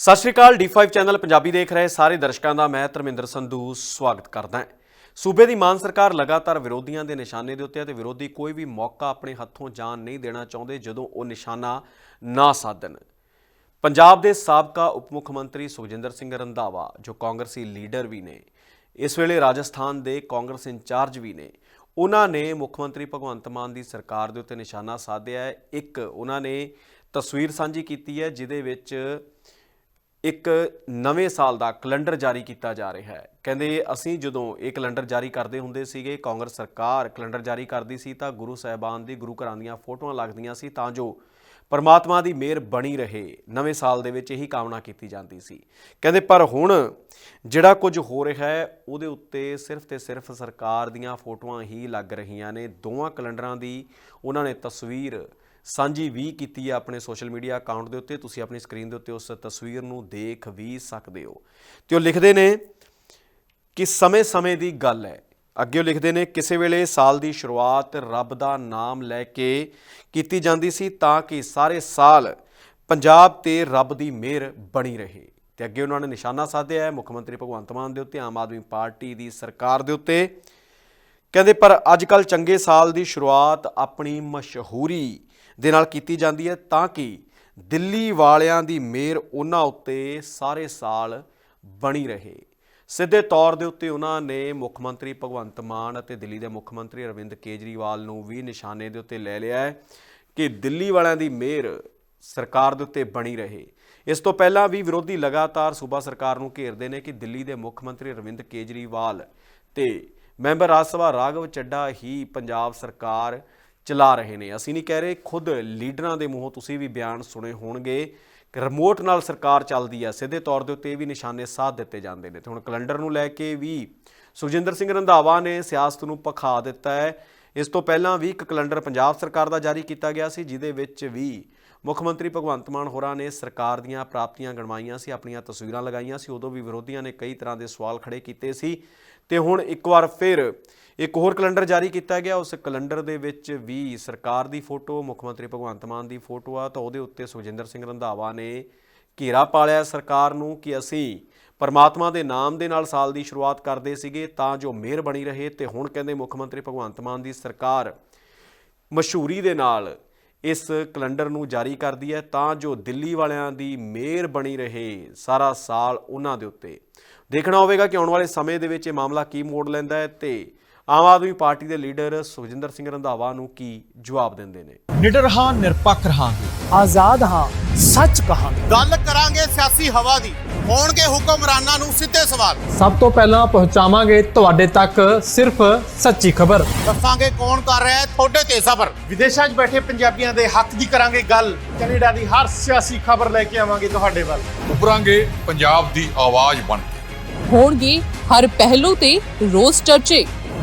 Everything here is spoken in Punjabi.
ਸਤਿ ਸ਼੍ਰੀ ਅਕਾਲ D5 ਚੈਨਲ ਪੰਜਾਬੀ ਦੇਖ ਰਹੇ ਸਾਰੇ ਦਰਸ਼ਕਾਂ ਦਾ, ਮੈਂ ਧਰਮਿੰਦਰ ਸੰਧੂ ਸਵਾਗਤ ਕਰਦਾ ਹਾਂ। ਸੂਬੇ ਦੀ ਮਾਨ ਸਰਕਾਰ ਲਗਾਤਾਰ ਵਿਰੋਧੀਆਂ ਦੇ ਨਿਸ਼ਾਨੇ ਦੇ ਉੱਤੇ ਹੈ ਤੇ ਵਿਰੋਧੀ ਕੋਈ ਵੀ ਮੌਕਾ ਆਪਣੇ ਹੱਥੋਂ ਜਾਣ ਨਹੀਂ ਦੇਣਾ ਚਾਹੁੰਦੇ ਜਦੋਂ ਉਹ ਨਿਸ਼ਾਨਾ ਨਾ ਸਾਧਨ ਪੰਜਾਬ ਦੇ ਸਾਬਕਾ ਉਪ ਮੁੱਖ ਮੰਤਰੀ ਸੁਖਜਿੰਦਰ ਸਿੰਘ ਰੰਧਾਵਾ, ਜੋ ਕਾਂਗਰਸੀ ਲੀਡਰ ਵੀ ਨੇ, ਇਸ ਵੇਲੇ ਰਾਜਸਥਾਨ ਦੇ ਕਾਂਗਰਸ ਇੰਚਾਰਜ ਵੀ ਨੇ, ਉਹਨਾਂ ਨੇ ਮੁੱਖ ਮੰਤਰੀ ਭਗਵੰਤ ਮਾਨ ਦੀ ਸਰਕਾਰ ਦੇ ਉੱਤੇ ਨਿਸ਼ਾਨਾ ਸਾਧਿਆ ਹੈ। ਇੱਕ ਉਹਨਾਂ ਨੇ ਤਸਵੀਰ ਸਾਂਝੀ ਕੀਤੀ ਹੈ, ਜਿਹਦੇ ਵਿੱਚ ਇੱਕ ਨਵੇਂ ਸਾਲ ਦਾ ਕੈਲੰਡਰ ਜਾਰੀ ਕੀਤਾ ਜਾ ਰਿਹਾ ਹੈ। ਕਹਿੰਦੇ ਅਸੀਂ ਜਦੋਂ ਇਹ ਕੈਲੰਡਰ ਜਾਰੀ ਕਰਦੇ ਹੁੰਦੇ ਸੀਗੇ, ਕਾਂਗਰਸ ਸਰਕਾਰ ਕੈਲੰਡਰ ਜਾਰੀ ਕਰਦੀ ਸੀ ਤਾਂ ਗੁਰੂ ਸਾਹਿਬਾਨ ਦੀ ਗੁਰੂ ਘਰਾਂ ਦੀਆਂ ਫੋਟੋਆਂ ਲੱਗਦੀਆਂ ਸੀ ਤਾਂ ਜੋ ਪਰਮਾਤਮਾ ਦੀ ਮਿਹਰ ਬਣੀ ਰਹੇ। ਨਵੇਂ ਸਾਲ ਦੇ ਵਿੱਚ ਇਹੀ ਕਾਮਨਾ ਕੀਤੀ ਜਾਂਦੀ ਸੀ। ਕਹਿੰਦੇ ਪਰ ਹੁਣ ਜਿਹੜਾ ਕੁਝ ਹੋ ਰਿਹਾ ਹੈ, ਉਹਦੇ ਉੱਤੇ ਸਿਰਫ ਤੇ ਸਿਰਫ ਸਰਕਾਰ ਦੀਆਂ ਫੋਟੋਆਂ ਹੀ ਲੱਗ ਰਹੀਆਂ ਨੇ। ਦੋਵਾਂ ਕੈਲੰਡਰਾਂ ਦੀ ਉਹਨਾਂ ਨੇ ਤਸਵੀਰ ਸਾਂਝੀ ਵੀ ਕੀਤੀ ਹੈ ਆਪਣੇ ਸੋਸ਼ਲ ਮੀਡੀਆ ਅਕਾਊਂਟ ਦੇ ਉੱਤੇ। ਤੁਸੀਂ ਆਪਣੀ ਸਕਰੀਨ ਦੇ ਉੱਤੇ ਉਸ ਤਸਵੀਰ ਨੂੰ ਦੇਖ ਵੀ ਸਕਦੇ ਹੋ। ਤੇ ਉਹ ਲਿਖਦੇ ਨੇ ਕਿ ਸਮੇਂ-ਸਮੇਂ ਦੀ ਗੱਲ ਹੈ। ਅੱਗੇ ਉਹ ਲਿਖਦੇ ਨੇ, ਕਿਸੇ ਵੇਲੇ ਸਾਲ ਦੀ ਸ਼ੁਰੂਆਤ ਰੱਬ ਦਾ ਨਾਮ ਲੈ ਕੇ ਕੀਤੀ ਜਾਂਦੀ ਸੀ ਤਾਂ ਕਿ ਸਾਰੇ ਸਾਲ ਪੰਜਾਬ ਤੇ ਰੱਬ ਦੀ ਮਿਹਰ ਬਣੀ ਰਹੇ। ਤੇ ਅੱਗੇ ਉਹਨਾਂ ਨੇ ਨਿਸ਼ਾਨਾ ਸਾਧਿਆ ਹੈ ਮੁੱਖ ਮੰਤਰੀ ਭਗਵੰਤ ਮਾਨ ਦੇ ਉੱਤੇ, ਆਮ ਆਦਮੀ ਪਾਰਟੀ ਦੀ ਸਰਕਾਰ ਦੇ ਉੱਤੇ। ਕਹਿੰਦੇ, ਪਰ ਅੱਜ ਕੱਲ ਚੰਗੇ ਸਾਲ ਦੀ ਸ਼ੁਰੂਆਤ ਆਪਣੀ ਮਸ਼ਹੂਰੀ ਦੇ ਨਾਲ ਕੀਤੀ ਜਾਂਦੀ ਹੈ ਤਾਂ ਕਿ ਦਿੱਲੀ ਵਾਲਿਆਂ ਦੀ ਮਿਹਰ ਉਹਨਾਂ ਉੱਤੇ ਸਾਰੇ ਸਾਲ ਬਣੀ ਰਹੇ। ਸਿੱਧੇ ਤੌਰ ਦੇ ਉੱਤੇ ਉਹਨਾਂ ਨੇ ਮੁੱਖ ਮੰਤਰੀ ਭਗਵੰਤ ਮਾਨ ਅਤੇ ਦਿੱਲੀ ਦੇ ਮੁੱਖ ਮੰਤਰੀ ਅਰਵਿੰਦ ਕੇਜਰੀਵਾਲ ਨੂੰ ਵੀ ਨਿਸ਼ਾਨੇ ਦੇ ਉੱਤੇ ਲੈ ਲਿਆ ਹੈ ਕਿ ਦਿੱਲੀ ਵਾਲਿਆਂ ਦੀ ਮਿਹਰ ਸਰਕਾਰ ਦੇ ਉੱਤੇ ਬਣੀ ਰਹੇ। ਇਸ ਤੋਂ ਪਹਿਲਾਂ ਵੀ ਵਿਰੋਧੀ ਲਗਾਤਾਰ ਸੂਬਾ ਸਰਕਾਰ ਨੂੰ ਘੇਰਦੇ ਨੇ ਕਿ ਦਿੱਲੀ ਦੇ ਮੁੱਖ ਮੰਤਰੀ ਅਰਵਿੰਦ ਕੇਜਰੀਵਾਲ ਤੇ ਮੈਂਬਰ ਰਾਜ ਸਭਾ ਰਾਘਵ ਚੱਡਾ ਹੀ ਪੰਜਾਬ ਸਰਕਾਰ ਚਲਾ ਰਹੇ ਨੇ। ਅਸੀਂ ਨਹੀਂ ਕਹਿ ਰਹੇ ਖੁਦ ਲੀਡਰਾਂ ਦੇ ਮੂੰਹੋਂ ਤੁਸੀਂ ਵੀ ਬਿਆਨ ਸੁਣੇ ਹੋਣਗੇ। ਰਿਮੋਟ ਨਾਲ ਸਰਕਾਰ ਚੱਲਦੀ ਹੈ। ਸਿੱਧੇ ਤੌਰ ਦੇ ਉੱਤੇ ਇਹ ਵੀ ਨਿਸ਼ਾਨੇ ਸਾਧ ਦਿੱਤੇ ਜਾਂਦੇ ਨੇ। ਤੇ ਹੁਣ ਕੈਲੰਡਰ ਨੂੰ ਲੈ ਕੇ ਵੀ ਸੁਖਜਿੰਦਰ ਸਿੰਘ ਰੰਧਾਵਾ ਨੇ ਸਿਆਸਤ ਨੂੰ ਪਖਾ ਦਿੱਤਾ ਹੈ। ਇਸ ਤੋਂ ਪਹਿਲਾਂ ਵੀ ਇੱਕ ਕੈਲੰਡਰ ਪੰਜਾਬ ਸਰਕਾਰ ਦਾ ਜਾਰੀ ਕੀਤਾ ਗਿਆ ਸੀ, ਜਿਹਦੇ ਵਿੱਚ ਵੀ ਮੁੱਖ ਮੰਤਰੀ ਭਗਵੰਤ ਮਾਨ ਹੋਰਾਂ ਨੇ ਸਰਕਾਰ ਦੀਆਂ ਪ੍ਰਾਪਤੀਆਂ ਗਣਵਾਈਆਂ ਸੀ, ਆਪਣੀਆਂ ਤਸਵੀਰਾਂ ਲਗਾਈਆਂ ਸੀ, ਉਦੋਂ ਵੀ ਵਿਰੋਧੀਆਂ ਨੇ ਕਈ ਤਰ੍ਹਾਂ ਦੇ ਸਵਾਲ ਖੜੇ ਕੀਤੇ ਸੀ। ਤੇ ਹੁਣ ਇੱਕ ਵਾਰ ਫਿਰ ਇੱਕ ਹੋਰ ਕੈਲੰਡਰ ਜਾਰੀ ਕੀਤਾ ਗਿਆ, ਉਸ ਕੈਲੰਡਰ ਦੇ ਵਿੱਚ ਵੀ ਸਰਕਾਰ ਦੀ ਫੋਟੋ, ਮੁੱਖ ਮੰਤਰੀ ਭਗਵੰਤ ਮਾਨ ਦੀ ਫੋਟੋ ਆ, ਤਾਂ ਉਹਦੇ ਉੱਤੇ ਸੁਖਜਿੰਦਰ ਸਿੰਘ ਰੰਧਾਵਾ ਨੇ ਘੇਰਾ ਪਾਲਿਆ ਸਰਕਾਰ ਨੂੰ ਕਿ ਅਸੀਂ ਪਰਮਾਤਮਾ ਦੇ ਨਾਮ ਦੇ ਨਾਲ ਸਾਲ ਦੀ ਸ਼ੁਰੂਆਤ ਕਰਦੇ ਸੀਗੇ ਤਾਂ ਜੋ ਮਿਹਰ ਬਣੀ ਰਹੇ ਤੇ ਹੁਣ ਕਹਿੰਦੇ ਮੁੱਖ ਮੰਤਰੀ ਭਗਵੰਤ ਮਾਨ ਦੀ ਸਰਕਾਰ ਮਸ਼ਹੂਰੀ ਦੇ ਨਾਲ ਇਸ ਕੈਲੰਡਰ ਨੂੰ ਜਾਰੀ ਕਰਦੀ ਹੈ ਤਾਂ ਜੋ ਦਿੱਲੀ ਵਾਲਿਆਂ ਦੀ ਮਿਹਰ ਬਣੀ ਰਹੇ ਸਾਰਾ ਸਾਲ ਉਹਨਾਂ ਦੇ ਉੱਤੇ। ਦੇਖਣਾ ਹੋਵੇਗਾ ਕਿ ਆਉਣ ਵਾਲੇ ਸਮੇਂ ਦੇ ਵਿੱਚ ਇਹ ਮਾਮਲਾ ਕੀ ਮੋੜ ਲੈਂਦਾ ਹੈ ਤੇ ਆਮ ਆਦਮੀ ਪਾਰਟੀ ਦੇ ਲੀਡਰ ਸੁਖਜਿੰਦਰ ਸਿੰਘ ਰੰਧਾਵਾ ਨੂੰ ਕੀ ਜਵਾਬ ਦਿੰਦੇ ਨੇ? ਨਿਡਰ ਹਾਂ ਨਿਰਪੱਖ ਰਹਾਂਗੇ। ਆਜ਼ਾਦ ਹਾਂ ਸੱਚ ਕਹਾਂਗੇ। ਗੱਲ ਕਰਾਂਗੇ ਸਿਆਸੀ ਹਵਾ ਦੀ। ਹੋਣਗੇ ਹੁਕਮਰਾਨਾਂ ਨੂੰ ਸਿੱਧੇ ਸਵਾਲ। ਸਭ ਤੋਂ ਪਹਿਲਾਂ ਪਹੁੰਚਾਵਾਂਗੇ ਤੁਹਾਡੇ ਤੱਕ ਸਿਰਫ ਸੱਚੀ ਖਬਰ। ਦੱਸਾਂਗੇ ਕੌਣ ਕਰ ਰਿਹਾ ਹੈ ਤੁਹਾਡੇ ਤੇ ਸਬਰ ਵਿਦੇਸ਼ਾਂ 'ਚ ਬੈਠੇ ਪੰਜਾਬੀਆਂ ਦੇ ਹੱਕ ਦੀ ਕਰਾਂਗੇ ਗੱਲ। ਕੈਨੇਡਾ ਦੀ ਹਰ ਸਿਆਸੀ ਖਬਰ ਲੈ ਕੇ ਆਵਾਂਗੇ ਤੁਹਾਡੇ ਵੱਲ। ਉਭਰਾਂਗੇ ਪੰਜਾਬ ਦੀ ਆਵਾਜ਼ ਬਣ ਕੇ। ਹੋਣਗੇ ਹਰ ਪਹਿਲੂ ਤੇ ਰੋਜ਼ ਚਰਚੇ।